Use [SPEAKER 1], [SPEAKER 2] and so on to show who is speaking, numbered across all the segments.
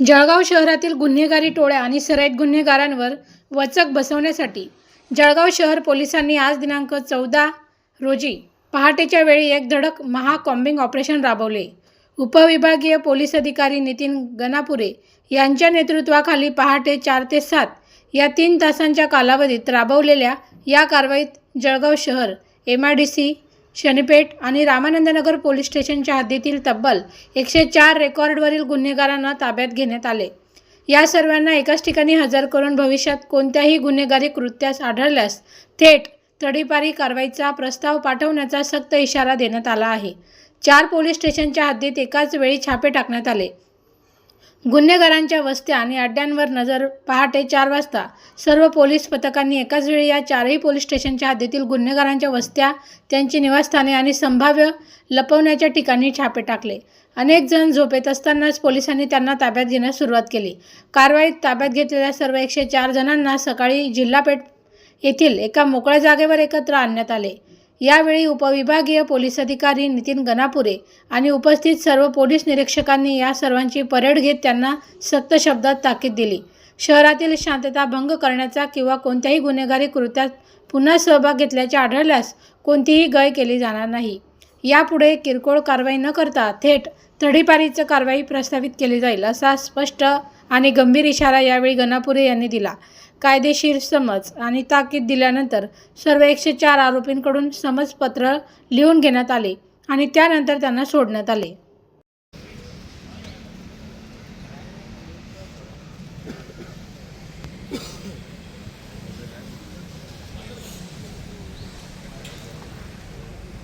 [SPEAKER 1] जळगाव शहरातील गुन्हेगारी टोळ्या आणि सराईत गुन्हेगारांवर वचक बसवण्यासाठी जळगाव शहर पोलिसांनी आज दिनांक चौदा रोजी पहाटेच्या वेळी एक धडक महाकॉम्बिंग ऑपरेशन राबवले. उपविभागीय पोलीस अधिकारी नितीन गणापुरे यांच्या नेतृत्वाखाली पहाटे चार ते सात या तीन तासांच्या कालावधीत राबवलेल्या या कारवाईत जळगाव शहर M I D C Shanipeth आणि रामानंदनगर पोलीस स्टेशनच्या हद्दीतील तब्बल एकशे चार रेकॉर्डवरील गुन्हेगारांना ताब्यात घेण्यात आले. या सर्वांना एकाच ठिकाणी हजर करून भविष्यात कोणत्याही गुन्हेगारी कृत्यास आढळल्यास थेट तडीपारी कारवाईचा प्रस्ताव पाठवण्याचा सक्त इशारा देण्यात आला आहे. चार पोलीस स्टेशनच्या हद्दीत एकाच वेळी छापे टाकण्यात आले. गुन्हेगारांच्या वस्त्या आणि अड्ड्यांवर नजर पहाटे चार वाजता सर्व पोलीस पथकांनी एकाच वेळी या चारही पोलीस स्टेशनच्या हद्दीतील गुन्हेगारांच्या वस्त्या त्यांची निवासस्थाने आणि संभाव्य लपवण्याच्या ठिकाणी छापे टाकले. अनेक जण झोपेत असतानाच पोलिसांनी त्यांना ताब्यात घेण्यास सुरुवात केली. कारवाईत ताब्यात घेतलेल्या सर्व एकशे चार जणांना सकाळी जिल्हापेठ येथील एका मोकळ्या जागेवर एकत्र आणण्यात आले. यावेळी उपविभागीय पोलीस अधिकारी नितीन गणापुरे आणि उपस्थित सर्व पोलीस निरीक्षकांनी या सर्वांची परेड घेत त्यांना सक्त शब्दात ताकीद दिली. शहरातील शांतता भंग करण्याचा किंवा कोणत्याही गुन्हेगारी कृत्यात पुन्हा सहभाग घेतल्याचे आढळल्यास कोणतीही गय केली जाणार नाही. यापुढे किरकोळ कारवाई न करता थेट तडीपारीचं कारवाई प्रस्तावित केली जाईल असा स्पष्ट आणि गंभीर इशारा यावेळी गणापुरे यांनी दिला. कायदेशीर समज आणि ताकीद दिल्यानंतर सर्व एकशे चार आरोपींकडून समजपत्र लिहून घेण्यात आले आणि त्यानंतर त्यांना सोडण्यात आले.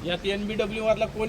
[SPEAKER 2] यात एन बी डब्ल्यू मधला कोण